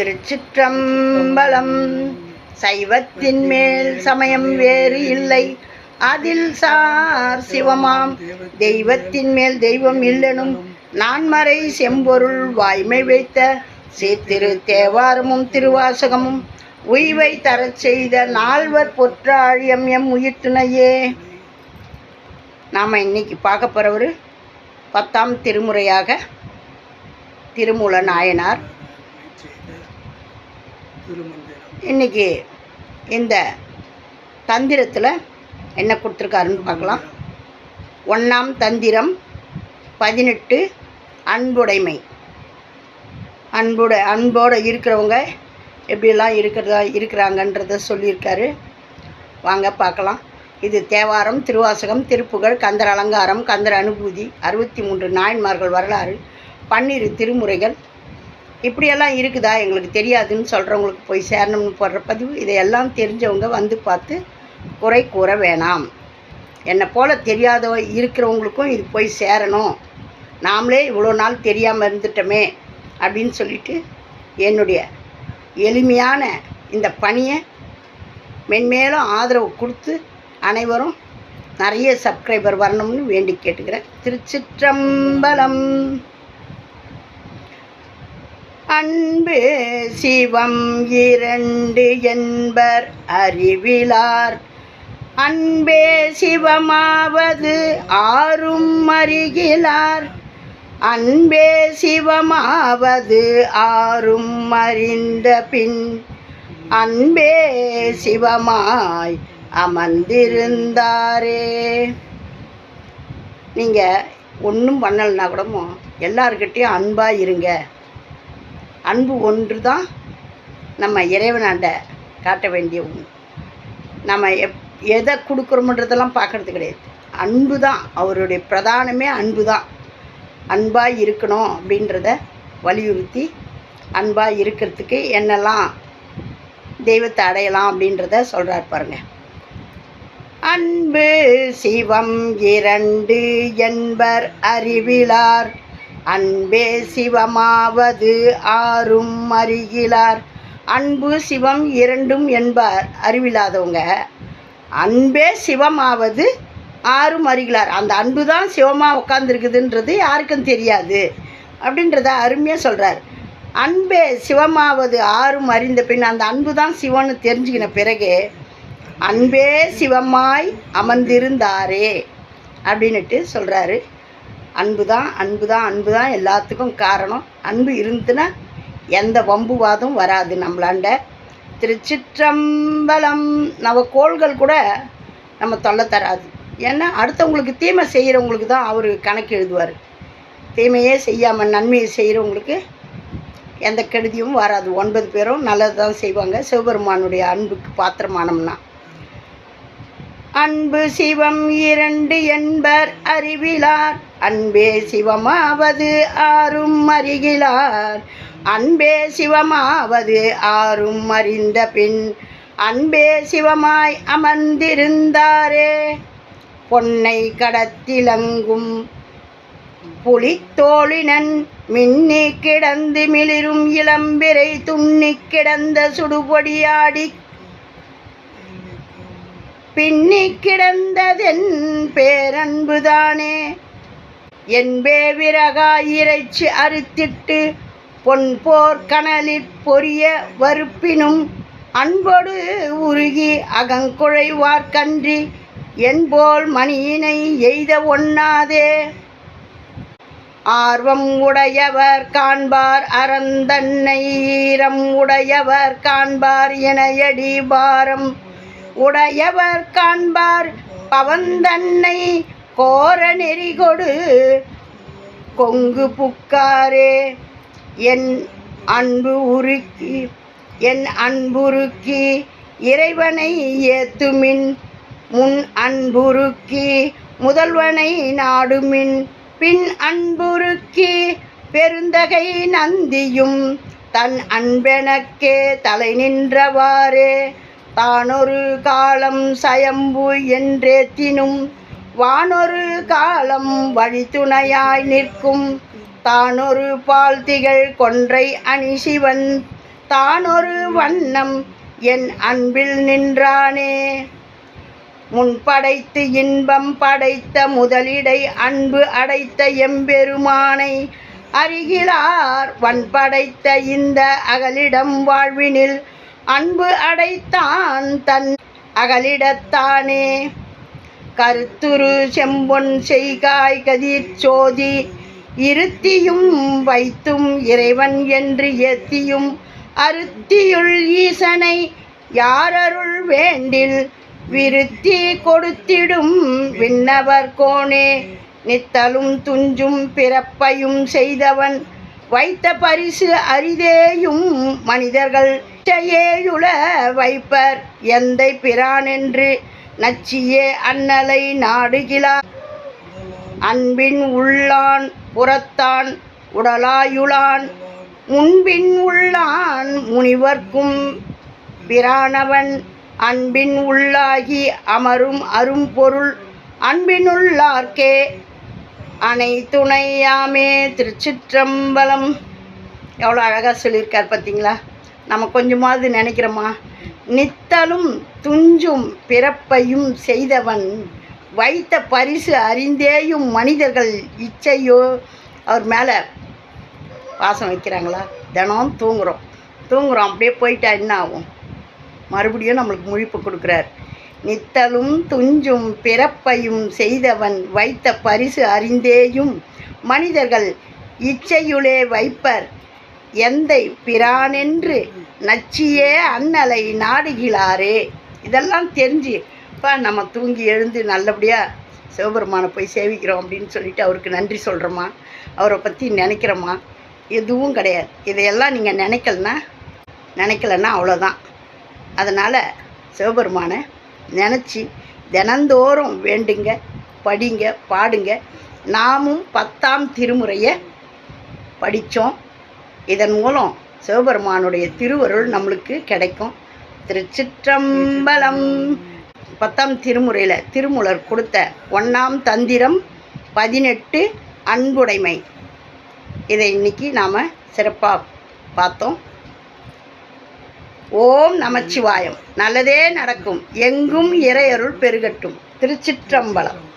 திருச்சிற்றம்பலம். சைவத்தின் மேல் சமயம் வேறு இல்லை. அதில் சார் சிவமாம். தெய்வத்தின் மேல் தெய்வம் இல்லனும் நான்மறை செம்பொருள் வாய்மை வைத்த சீத்திரு தேவாரமும் திருவாசகமும் உய்வை தரச் செய்த நால்வர் பொற்றாழியம் எம் உயிர்த்துணையே. நாம் இன்னைக்கு பார்க்க போகிறவர் பத்தாம் திருமுறையாக திருமூல நாயனார். இன்னைக்கு இந்த தந்திரத்தில் என்ன கொடுத்துருக்காருன்னு பார்க்கலாம். ஒன்றாம் தந்திரம் பதினெட்டு அன்புடைமை. அன்புட அன்போடு இருக்கிறவங்க எப்படியெல்லாம் இருக்கிறதா இருக்கிறாங்கன்றத சொல்லியிருக்காரு. வாங்க பார்க்கலாம். இது தேவாரம் திருவாசகம் திருப்புகழ் கந்தர் அலங்காரம் கந்தர் அனுபூதி அறுபத்தி மூன்று நாயன்மார்கள் வரலாறு பன்னிரு திருமுறைகள் இப்படியெல்லாம் இருக்குதா? எங்களுக்கு தெரியாதுன்னு சொல்கிறவங்களுக்கு போய் சேரணும்னு போடுற பதிவு இதையெல்லாம் தெரிஞ்சவங்க வந்து பார்த்து குறை கூற வேணாம். என்னை போல் தெரியாத இருக்கிறவங்களுக்கும் இது போய் சேரணும். நாமளே இவ்வளோ நாள் தெரியாமல் இருந்துட்டோமே அப்படின்னு சொல்லிட்டு என்னுடைய எளிமையான இந்த பணியை மென்மேலும் ஆதரவு கொடுத்து அனைவரும் நிறைய சப்ஸ்கிரைபர் வரணும்னு வேண்டி கேட்டுக்கிறேன். திருச்சிற்றம்பலம். அன்பு சிவம் இரண்டு என்பர் அறிவிலார். அன்பே சிவமாவது ஆறும் அறிகிலார். அன்பே சிவமாவது ஆறும் அறிந்த பின் அன்பே சிவமாய் அமர்ந்திருந்தாரே. நீங்கள் ஒன்றும் பண்ணலைன்னா கூடமோ எல்லார்கிட்டேயும் அன்பாக இருங்க. அன்பு ஒன்று தான் நம்ம இறைவனாண்ட காட்ட வேண்டிய ஒன்று. நம்ம எப் எதை கொடுக்குறோமன்றதெல்லாம் பார்க்கறது கிடையாது. அன்பு தான் அவருடைய பிரதானமே அன்பு தான் அன்பாக இருக்கணும் அப்படின்றத வலியுறுத்தி அன்பாக இருக்கிறதுக்கு என்னெல்லாம் தெய்வத்தை அடையலாம் அப்படின்றத சொல்கிறார் பாருங்க. அன்பு சிவம் இரண்டு என்பர் அறிவிலார். அன்பே சிவமாவது ஆறும் அறிகிலார். அன்பு சிவம் இரண்டும் என்பார் அறிவில்லாதவங்க. அன்பே சிவமாவது ஆறும் அறிகிறார் அந்த அன்பு தான் சிவமாக உட்காந்துருக்குதுன்றது யாருக்கும் தெரியாது அப்படின்றத அருமையாக சொல்கிறார் அன்பே சிவமாவது ஆறும் அறிந்த பின் அந்த அன்பு தான் சிவன்னு தெரிஞ்சுக்கின பிறகு அன்பே சிவமாய் அமர்ந்திருந்தாரே அப்படின்னுட்டு சொல்கிறாரு அன்பு தான் அன்பு தான் அன்பு தான் எல்லாத்துக்கும் காரணம். அன்பு இருந்துன்னா எந்த வம்புவாதும் வராது நம்மளாண்ட. திருச்சிற்றம்பலம் நவக்கோள்கள் கோள்கள் கூட நம்ம தொல்லை தராது. ஏன்னா அடுத்தவங்களுக்கு தீமை செய்கிறவங்களுக்கு தான் அவர் கணக்கு எழுதுவார். தீமையே செய்யாமல் நன்மையை செய்கிறவங்களுக்கு எந்த கெடுதியும் வராது. ஒன்பது பேரும் நல்லது தான் செய்வாங்க. சிவபெருமானுடைய அன்புக்கு பாத்திரமானம்னா. அன்பு சிவம் இரண்டு என்பர் அறிவிலார். அன்பே சிவமாவது ஆறும் அறிகிலார். அன்பே சிவமாவது ஆறும் அறிந்த பின் அன்பே சிவமாய் அமர்ந்திருந்தாரே. பொன்னை கடத்திலங்கும் புலித்தோழினன் மின்னி கிடந்து மிளிரும் இளம்பிரை துண்ணி கிடந்த சுடுபொடியாடி பின்னி கிடந்ததென் பேரன்புதானே? என்பே விறகாய் இறைச்சி அறுத்திட்டு பொன் போர் கனலிற் பொரிய வறுப்பினும் அன்போடு உருகி அகங்குழைவார்கன்றி என்போல் மணியினை எய்த ஒண்ணாதே? ஆர்வம் உடையவர் காண்பார் அறந்தன்னை ஈரம் உடையவர் காண்பார் இணையடி பாரம். உடையவர் காண்பார். பவந்தன்னை கோர நெறிகொடு. கொங்கு புக்காரே என் அன்பு உருக்கி என் அன்புருக்கி இறைவனை ஏத்துமின். முன் அன்புருக்கி முதல்வனை நாடுமின். பின் அன்புருக்கி பெருந்தகை நந்தியும். தன் அன்பெனக்கே தலை நின்றவாறே தானொரு காலம் சயம்பு என்றேத்தினும் வானொரு காலம் வழித்துணையாய் நிற்கும். தானொரு பால் திகழ் கொன்றை அணி சிவன் தானொரு வண்ணம் என் அன்பில் நின்றானே. முன் படைத்து இன்பம் படைத்த முதலிடை அன்பு அடைத்த எம்பெருமானை அருகிலார் வன் படைத்த இந்த அகலிடம் வாழ்வினில் அன்பு அடைத்தான் தன் அகலிடத்தானே. கருத்துரு செம்பொன் செய்காய் கதிர் சோதி இருத்தியும் வைத்தும் இறைவன் என்று எத்தியும் அருத்தியுள் ஈசனை யாரருள் வேண்டில் விருத்தி கொடுத்திடும் விண்ணவர் கோணே நித்தலும் துஞ்சும் பிறப்பையும் செய்தவன் வைத்த பரிசு அரிதேயும் மனிதர்கள் செய்யேயுள வைப்பர் எந்தை பிரானென்று நச்சியே அன்னலை நாடுகிலார். அன்பின் உள்ளான் புறத்தான் உடலாயுளான். முன்பின் உள்ளான் முனிவர்க்கும் பிரானவன். அன்பின் உள்ளாகி அமரும் அரும்பொருள் அன்பினுள்ளார்க்கே. அணை துணையாமே திருச்சிற்றம்பலம். எவ்வளோ அழகாக சொல்லியிருக்கார் பார்த்தீங்களா? நம்ம கொஞ்சமாவது நினைக்கிறோமா? நித்தலும் துஞ்சும் பிறப்பையும் செய்தவன் வைத்த பரிசு அறிந்தேயும் மனிதர்கள் இச்சையோ? அவர் மேலே பாசம் வைக்கிறாங்களா? தினம் தூங்குறோம். தூங்குறோம். அப்படியே போயிட்டா என்ன ஆகும்? மறுபடியும் நம்மளுக்கு முழிப்பு கொடுக்குறார். நித்தலும் துஞ்சும் பிறப்பையும் செய்தவன் வைத்த பரிசு அறிந்தேயும் மனிதர்கள் இச்சையுளே வைப்பர். எந்தை பிரானென்று நச்சியே அன்னலை நாடுகிறாரே. இதெல்லாம் தெரிஞ்சு இப்போ நம்ம தூங்கி எழுந்து நல்லபடியாக சிவபெருமானை போய் சேவிக்கிறோம் அப்படின்னு சொல்லிட்டு அவருக்கு நன்றி சொல்கிறோமா அவரை பற்றி நினைக்கிறோமா? எதுவும் கிடையாது. இதையெல்லாம் நீங்கள் நினைக்கலன்னா நினைக்கலன்னா அவ்வளோதான் அதனால் சிவபெருமானை நினச்சி தினந்தோறும் வேண்டுங்க படிங்க பாடுங்க. நாமும் பத்தாம் திருமுறையை படித்தோம் இதன் மூலம் சிவபெருமானுடைய திருவருள் நம்மளுக்கு கிடைக்கும். திருச்சிற்றம்பலம். பத்தாம் திருமுறையில் திருமுலர் கொடுத்த ஒன்றாம் தந்திரம் பதினெட்டு அன்புடைமை. இதை இன்னைக்கு நாம் சிறப்பாக பார்த்தோம். ஓம் நமச்சிவாயம். நல்லதே நடக்கும். எங்கும் இறையருள் பெருகட்டும். திருச்சிற்றம்பலம்.